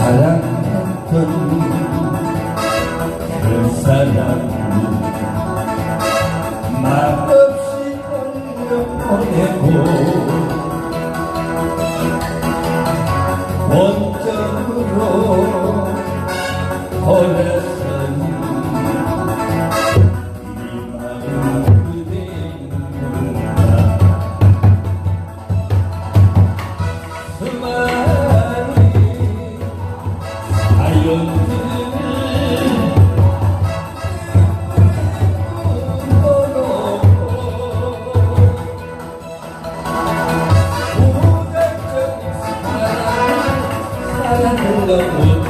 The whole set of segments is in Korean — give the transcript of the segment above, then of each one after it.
사랑했던 그 사람이 말없이 돌려보내고 원점으로 보냈 사랑을 너무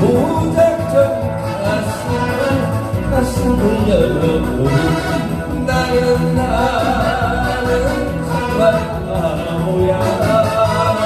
무작정 가슴을 가슴을 열어보니 나는 나